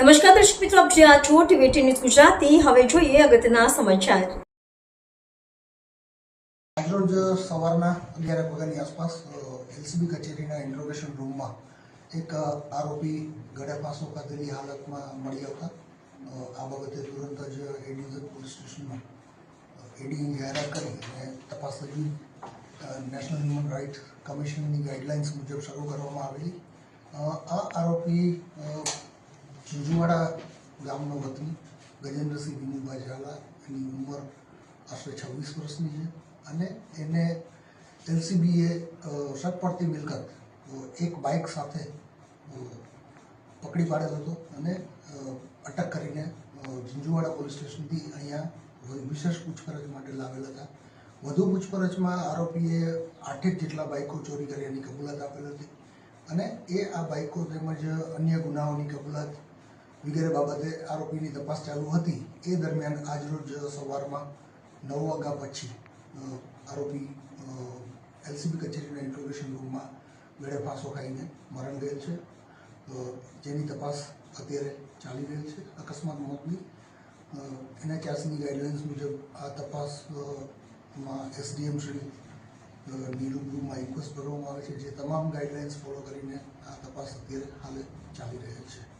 નમસ્કાર દર્શક મિત્રો, આપ જ્યાં છો ટીવી ન્યૂઝ ગુજરાતી. હવે જોઈએ અગત્યના સમાચાર. આજરોજ સવારના અગિયાર વાગ્યાની આસપાસ એલસીબી કચેરીના ઇન્ટ્રોગેશન રૂમમાં એક આરોપી ગળે ફાંસો ખાધેલી હાલતમાં મળી આવતા. આ બાબતે તુરંત જ એ પોલીસ સ્ટેશનમાં એડીની જાહેરાત કરી અને તપાસ તજવીજ નેશનલ હ્યુમન રાઇટ કમિશનની ગાઈડલાઇન્સ મુજબ શરૂ કરવામાં આવેલી. આ આરોપી ઝીંઝુવાડા ગામનો વતની ગજેન્દ્રસિંહ વિનુભાઈ ઝાલા એની ઉંમર આશરે છવ્વીસ વર્ષની છે અને એને એલસીબીએ શક પડતી મિલકત એક બાઇક સાથે પકડી પાડેલ હતો અને અટક કરીને ઝીંઝુવાડા પોલીસ સ્ટેશનથી અહીંયા વિશેષ પૂછપરછ માટે લાવેલા હતા. વધુ પૂછપરછમાં આરોપીએ આઠેક જેટલા બાઇકો ચોરી કર્યાની કબૂલાત આપેલ હતી અને એ આ બાઇકો તેમજ અન્ય ગુનાઓની કબૂલાત વગેરે બાબતે આરોપીની તપાસ ચાલુ હતી. એ દરમિયાન આજરોજ સવારમાં નવ વાગ્યા પછી આરોપી એલસીબી કચેરીના ઇન્ટ્રોગેશન રૂમમાં ગળે ફાંસો ખાઈને મરણ ગયેલ છે. જેની તપાસ અત્યારે ચાલી રહેલ છે અકસ્માત મોતની. એનએચઆરસીની ગાઈડલાઇન્સ મુજબ આ તપાસમાં એસડીએમ શ્રી અ, ની રૂબરૂમાં ઇન્ક્વેસ્ટ ભરવામાં આવે છે. જે તમામ ગાઈડલાઇન્સ ફોલો કરીને આ તપાસ અત્યારે હાલે ચાલી રહેલ છે.